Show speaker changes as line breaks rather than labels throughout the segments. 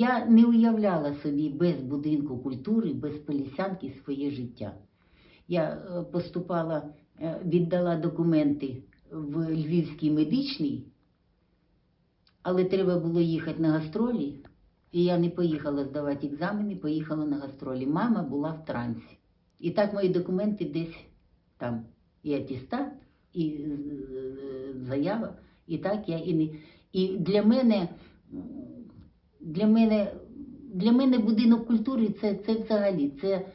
Я не уявляла собі без будинку культури, без Полісянки своє життя. Я е, поступала, е, віддала документи в Львівський медичний, але треба було їхати на гастролі, і я не поїхала здавати екзамени, поїхала на гастролі. Мама була в трансі. І так мої документи десь там. І атестат, і заява. І так я і не. І для мене, для мене, для мене будинок культури це, це взагалі, це,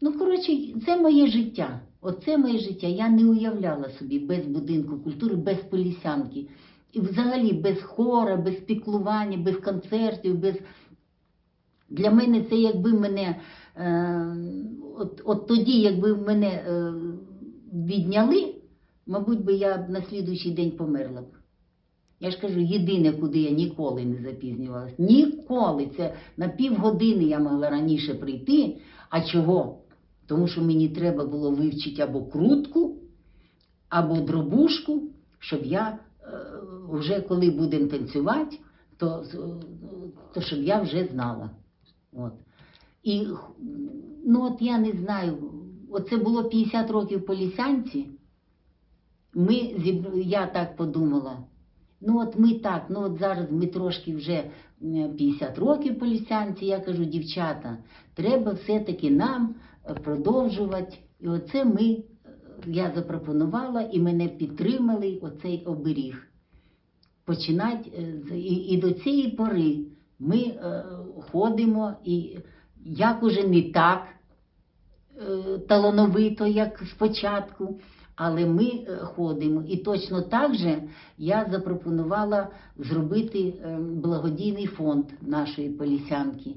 ну, коротше, це моє життя. Оце моє життя. Я не уявляла собі без будинку культури, без полісянки. І взагалі без хора, без піклування, без концертів, без. Для мене це якби мене, е, от, от тоді, якби мене е, відняли, мабуть, би я б на слідуючий день померла б. Я ж кажу, єдине, куди я ніколи не запізнювалася. Ніколи. Це на півгодини я могла раніше прийти. А чого? Тому що мені треба було вивчити або крутку, або дробушку, щоб я е, вже коли будемо танцювати, то, то щоб я вже знала. От. І ну от я не знаю, оце було 50 років по лісянці. Ми. Я так подумала. Ну от ми так, ну от зараз ми трошки вже 50 років по лісянці, я кажу, дівчата, треба все-таки нам е, продовжувати. І оце ми, е, я запропонувала і мене підтримали оцей оберіг. Починати е, і, і до цієї пори ми е, ходимо, і як уже не так е, талановито, як спочатку, але ми е, ходимо. І точно так же я запропонувала зробити е, благодійний фонд нашої полісянки.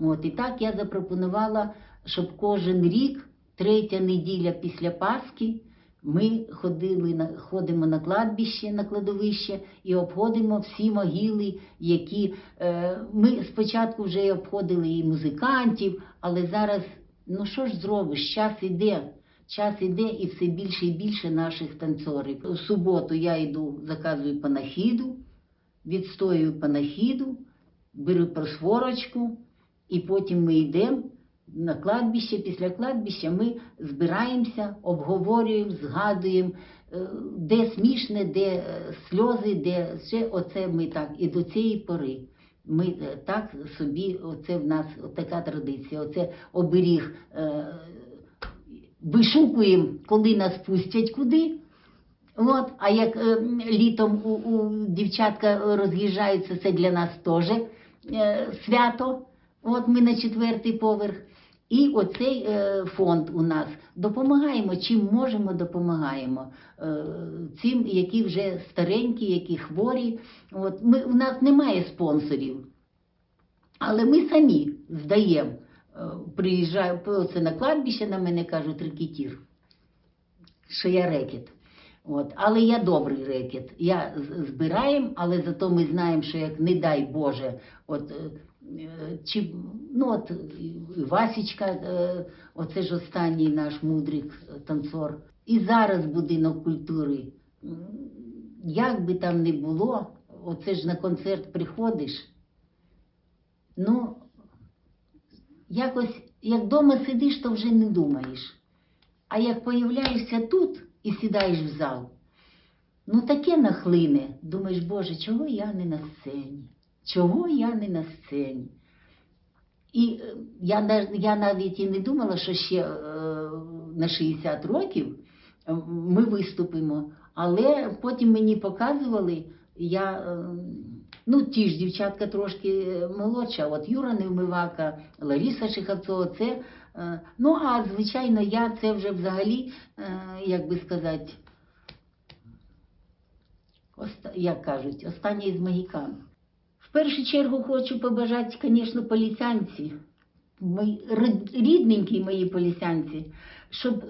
От, і так я запропонувала, щоб кожен рік, третя неділя після Пасхи, ми ходили ходимо на кладбище, на кладовище і обходимо всі могили, які е, ми спочатку вже обходили і музикантів, але зараз, ну що ж зробиш, час іде. Час іде і все більше і більше наших танцорів. У суботу я йду, заказую панахіду, відстоюю панахіду, беру просворочку, і потім ми йдемо на кладбище. Після кладбища ми збираємося, обговорюємо, згадуємо, е, де смішне, де е, сльози, де ще оце ми так. І до цієї пори. Ми е, так собі, оце в нас така традиція, оце оберіг. Вишукуємо, коли нас пустять куди. От, а як е, літом у, у дівчатка роз'їжджаються, це для нас теж е, свято. От ми на четвертий поверх. І оцей е, фонд у нас допомагаємо, чим можемо, допомагаємо. Е, цим, які вже старенькі, які хворі. От, ми, у нас немає спонсорів, але ми самі здаємо. Е, Приїжджаю це на кладбище, на мене кажуть рекетір, що я рекет. От. Але я добрий рекет. Я збираємо, але зато ми знаємо, що як не дай Боже, от, е, чи, ну, от Васічка, е, оце ж останній наш мудрик, танцор. І зараз будинок культури. Як би там не було, оце ж на концерт приходиш. Ну, якось, як вдома сидиш, то вже не думаєш. А як появляєшся тут і сідаєш в зал, ну таке нахлине. Думаєш, Боже, чого я не на сцені? Чого я не на сцені? І е, я, я навіть і не думала, що ще е, на 60 років е, ми виступимо. Але потім мені показували, я, е, ну ті ж дівчатка трошки е, молодша, от Юра Невмивака, Лариса Шихавцова, це, е, ну а звичайно, я це вже взагалі, е, як би сказати, як кажуть, останній з магікан. В першу чергу хочу побажати, звісно, рід- рідненькі мої полісянці, щоб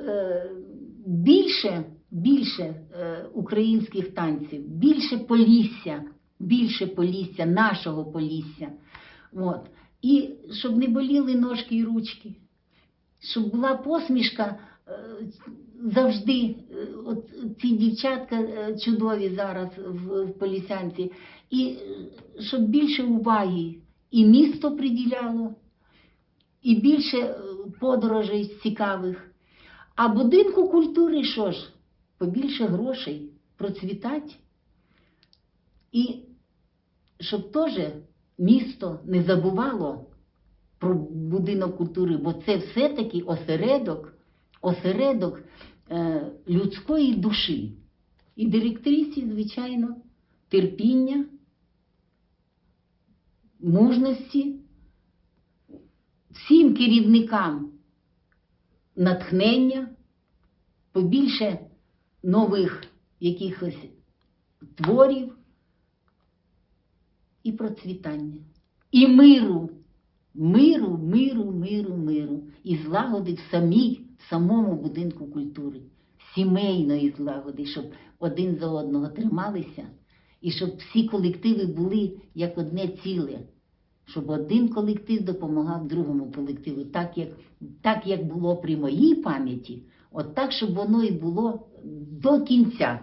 більше, більше українських танців, більше полісся, більше полісся, нашого полісся. От. І щоб не боліли ножки і ручки, щоб була посмішка е, завжди. Е, От ці дівчатка е, чудові зараз в, полісянці, і щоб більше уваги і місто приділяло, і більше подорожей цікавих. А будинку культури що ж? Побільше грошей, процвітать. І щоб теж місто не забувало про будинок культури, бо це все-таки осередок, осередок е, людської душі. І директрисі, звичайно, терпіння, мужності, всім керівникам натхнення, побільше нових якихось творів і процвітання. І миру, миру, миру, миру, миру. І злагоди в самій, самому будинку культури, сімейної злагоди, щоб один за одного трималися, і щоб всі колективи були як одне ціле, щоб один колектив допомагав другому колективу, так як, так як було при моїй пам'яті, от так, щоб воно і було до кінця.